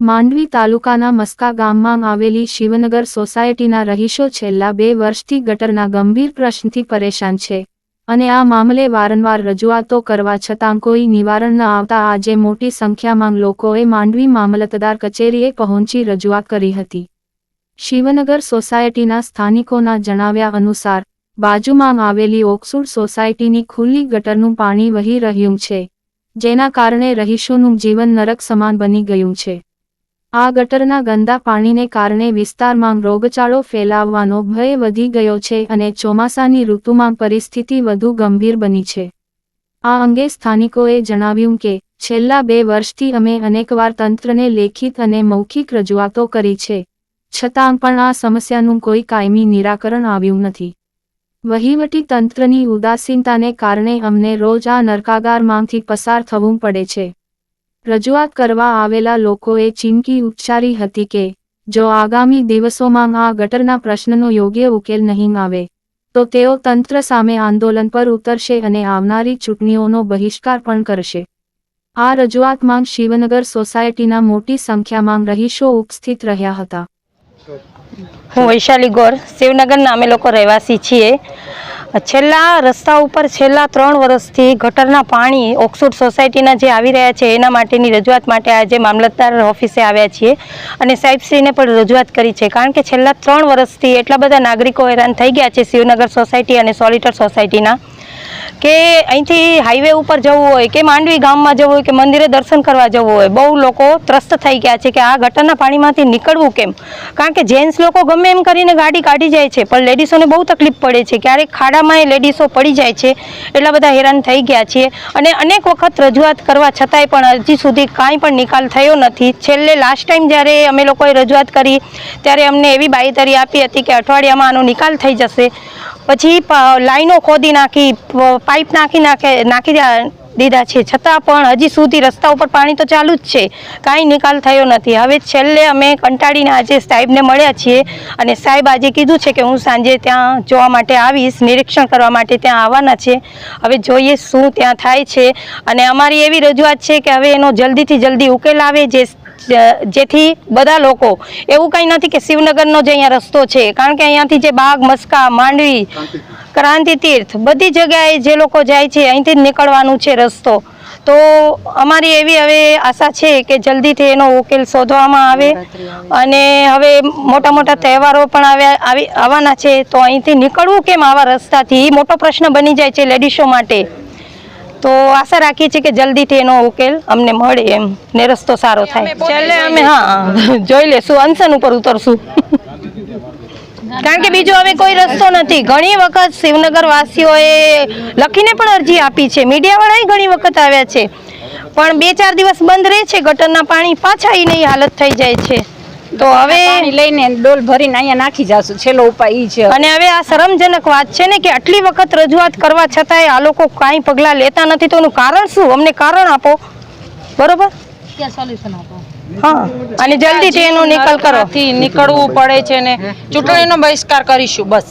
માંડવી તાલુકાના મસ્કા ગામમાં આવેલી શિવનગર સોસાયટીના રહીશો છેલ્લા બે વર્ષથી ગટરના ગંભીર પ્રશ્નથી પરેશાન છે અને આ મામલે વારંવાર રજૂઆતો કરવા છતાં કોઈ નિવારણ ન આવતા આજે મોટી સંખ્યામાં લોકોએ માંડવી મામલતદાર કચેરીએ પહોંચી રજૂઆત કરી હતી. શિવનગર સોસાયટીના સ્થાનિકોના જણાવ્યા અનુસાર, બાજુમાં આવેલી ઓકસુડ સોસાયટીની ખુલ્લી ગટરનું પાણી વહી રહ્યું છે, જેના કારણે રહીશોનું જીવન નરક સમાન બની ગયું છે. આ ગટરના ગંદા પાણીને કારણે વિસ્તારમાં રોગચાળો ફેલાવવાનો ભય વધી ગયો છે અને ચોમાસાની ઋતુમાં પરિસ્થિતિ વધુ ગંભીર બની છે. આ અંગે સ્થાનિકોએ જણાવ્યું કે, છેલ્લા બે વર્ષથી અમે અનેકવાર તંત્રને લેખિત અને મૌખિક રજૂઆતો કરી છે. છતાં પણ આ સમસ્યાનું કોઈ કાયમી નિરાકરણ આવ્યું નથી. વહીવટી તંત્રની ઉદાસીનતાને કારણે અમને રોજ આ નરકાગારમાંથી પસાર થવું પડે છે. રજૂઆત કરવા આવેલા લોકોએ ચીમકી ઉચ્ચારી હતી કે, જો આગામી દિવસોમાં આ ગટરના પ્રશ્નનો યોગ્ય ઉકેલ નહીં આવે, તો તેઓ તંત્ર સામે આંદોલન પર ઉતરશે અને આવનારી ચૂંટણીઓનો બહિષ્કાર પણ કરશે. આ રજૂઆતમાં શિવનગર સોસાયટીના મોટી સંખ્યામાં રહીશો ઉપસ્થિત રહ્યા હતા. હું વૈશાલી ગોર શિવનગરના અમે લોકો રહેવાસી છીએ. છેલ્લા રસ્તા ઉપર છેલ્લા ત્રણ વર્ષથી ગટરના પાણી ઓક્સફોર્ડ સોસાયટીના જે આવી રહ્યા છે, એના માટેની રજૂઆત માટે આજે મામલતદાર ઓફિસે આવ્યા છીએ અને સાહેબશ્રીને પણ રજૂઆત કરી છે. કારણ કે છેલ્લા ત્રણ વર્ષથી એટલા બધા નાગરિકો હેરાન થઈ ગયા છે, શિવનગર સોસાયટી અને સોલિટર સોસાયટીના. કે અહીંથી હાઈવે ઉપર જવું હોય, કે માંડવી ગામમાં જવું હોય, કે મંદિરે દર્શન કરવા જવું હોય, બહુ લોકો ત્રસ્ત થઈ ગયા છે કે આ ગટરના પાણીમાંથી નીકળવું કેમ? કારણ કે જેન્ટ્સ લોકો ગમે એમ કરીને ગાડી કાઢી જાય છે, પણ લેડીઝોને બહુ તકલીફ પડે છે. ક્યારેક ખાડામાં એ લેડીઝો પડી જાય છે, એટલા બધા હેરાન થઈ ગયા છીએ. અને અનેક વખત રજૂઆત કરવા છતાંય પણ હજી સુધી કાંઈ પણ નિકાલ થયો નથી. છેલ્લે લાસ્ટ ટાઈમ જ્યારે અમે લોકોએ રજૂઆત કરી, ત્યારે અમને એવી બાયતરી આપી હતી કે અઠવાડિયામાં આનો નિકાલ થઈ જશે. પછી લાઈનો ખોદી નાખી પાઇપ નાખી નાખે, નાખી દીધા છે. છતાં પણ હજી સુધી રસ્તા ઉપર પાણી તો ચાલુ જ છે. કાંઈ નિકાલ થયો નથી. હવે છેલ્લે અમે કંટાળીને આજે સાહેબને મળ્યા છીએ અને સાહેબ આજે કીધું છે કે હું સાંજે ત્યાં જોવા માટે આવીશ, નિરીક્ષણ કરવા માટે ત્યાં આવવાના છે. હવે જોઈએ શું ત્યાં થાય છે. અને અમારી એવી રજૂઆત છે કે હવે એનો જલ્દીથી જલ્દી ઉકેલ આવે, જે જેથી બધા લોકો એવું કંઈ નથી કે શિવનગરનો જે અહીંયા રસ્તો છે કારણ કે અહીંયાથી જે બાગ મસ્કા માંડવી ક્રાંતિ તીર્થ બધી જગ્યાએ જે લોકો જાય છે અહીંથી જ નીકળવાનું છે રસ્તો. તો અમારી એવી હવે આશા છે કે જલ્દીથી એનો ઉકેલ શોધવામાં આવે અને હવે મોટા મોટા તહેવારો પણ આવ્યા આવી આવવાના છે તો અહીંથી નીકળવું કેમ આવા રસ્તાથી? એ મોટો પ્રશ્ન બની જાય છે લેડીઝો માટે. તો આશા રાખીએ છીએ કે જલ્દીથી એનો ઉકેલ અમને મળે એમ. ને રસ્તો સારો થાય. છેલ્લે અમે હા જોઈ લેશું અનશન ઉપર ઉતરશું. કારણ કે બીજો હવે કોઈ રસ્તો નથી. ઘણી વખત શિવનગર વાસીઓએ લખીને પણ અરજી આપી છે. મીડિયાવાળાએ ઘણી વખત આવ્યા છે. પણ બે ચાર દિવસ બંધ રહે છે. ગટરના પાણી પાછા એની હાલત થઈ જાય છે. તો હવે પાણી લઈને ડોલ ભરીને અહીંયા નાખી જાશું. છેલ્લો ઉપાય ઈ છે. અને હવે આ શરમજનક વાત છે ને કે આટલી વખત રજૂઆત કરવા છતાંય આ લોકો કાંઈ પગલાં લેતા નથી. તો એનું કારણ શું? અમને કારણ આપો. બરોબર? હા. અને જલ્દીથી એનો નિકાલ કરો. નીકળવું પડે છે ને ચૂંટણીનો બહિષ્કાર કરીશું. બસ.